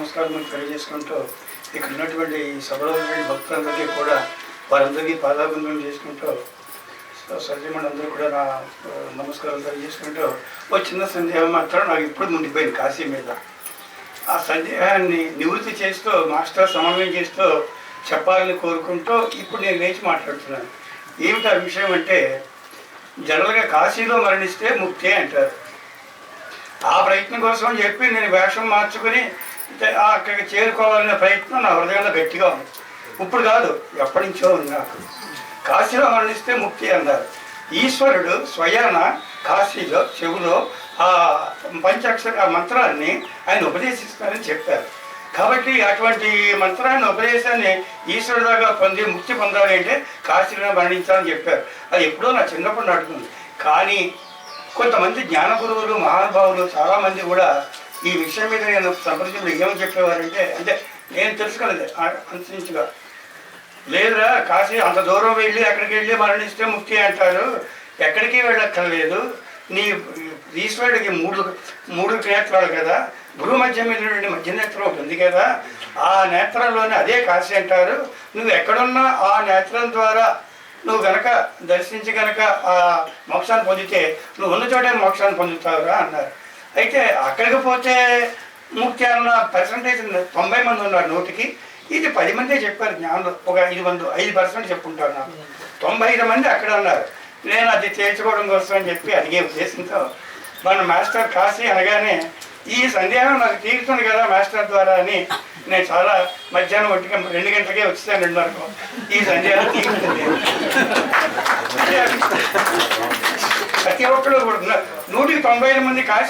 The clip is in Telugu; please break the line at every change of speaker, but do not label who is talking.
నమస్కారం తెలియజేసుకుంటూ ఇక్కడ ఉన్నటువంటి ఈ సభలో భక్తులందరికీ కూడా వారందరికీ పాదాభిందం చేసుకుంటూ సత్యమణి అందరూ కూడా నా నమస్కారం నమస్కారాలు తెలియజేసుకుంటూ ఓ చిన్న సందేహం మాత్రం నాకు ఇప్పుడు ముండిపోయింది కాశీ మీద. ఆ సందేహాన్ని నివృత్తి చేస్తూ మాస్టర్ సమన్వయం చేస్తూ చెప్పాలని కోరుకుంటూ ఇప్పుడు నేను లేచి మాట్లాడుతున్నాను. ఏమిటి ఆ విషయం అంటే జనరల్గా కాశీలో మరణిస్తే ముక్తే అంటారు. ఆ ప్రయత్నం కోసం అని చెప్పి నేను వేషం మార్చుకుని అక్కడికి చేరుకోవాలనే ప్రయత్నం నా హృదయంలో గట్టిగా ఉంది. ఇప్పుడు కాదు ఎప్పటి నుంచో ఉంది నాకు. కాశీలో మరణిస్తే ముక్తి అన్నారు. ఈశ్వరుడు స్వయాన కాశీలో చెవులో ఆ పంచాక్షర మంత్రాన్ని ఆయన ఉపదేశిస్తారని చెప్పారు. కాబట్టి అటువంటి మంత్రాన్ని ఉపదేశాన్ని ఈశ్వరుడుగా పొంది ముక్తి పొందాలి అంటే కాశీలో మరణించాలని చెప్పారు. అది ఎప్పుడో నా చిన్నప్పుడు నడుతుంది. కానీ కొంతమంది జ్ఞాన గురువులు మహానుభావులు చాలామంది కూడా ఈ విషయం మీద నేను సంప్రదించిన ఏమని చెప్పేవారంటే అంటే నేను తెలుసుకోలేదు అంతగా లేదురా కాశీ అంత దూరం వెళ్ళి అక్కడికి వెళ్ళి మరణిస్తే ముక్తి అంటారు. ఎక్కడికి వెళ్ళక్కర్లేదు. నీ ఈశ్వరుడికి మూడు మూడు నేత్రాలు కదా. గురు మధ్య మీద మధ్య నేత్రం ఒకటి ఉంది కదా. ఆ నేత్రంలోనే అదే కాశీ అంటారు. నువ్వు ఎక్కడున్నా ఆ నేత్రం ద్వారా నువ్వు గనక దర్శించి గనక ఆ మోక్షాన్ని పొందితే నువ్వు ఉన్న చోటే మోక్షాన్ని పొందుతావురా అన్నారు. అయితే అక్కడికి పోతే ముక్తి పర్సంటేజ్ తొంభై మంది ఉన్నారు నూటికి. ఇది పది మందే చెప్పారు జ్ఞానంలో. ఒక ఐదు మంది ఐదు పర్సెంట్ చెప్పుంటారు నాకు. తొంభై ఐదు మంది అక్కడ ఉన్నారు. నేను అది తేల్చుకోవడం కోసం అని చెప్పి అడిగే ఉద్దేశంతో మన మాస్టర్ కాశీ అనగానే ఈ సందేహం నాకు తీరుతుంది కదా మాస్టర్ ద్వారా అని నేను చాలా మధ్యాహ్నం ఒంటికి రెండు గంటలకే వచ్చేసాను రెండున్నరకు ఈ సందేహం తీరుతుంది. ప్రతి ఒక్కరు కూడా నూటికి తొంభై ఐదు మంది కాశీ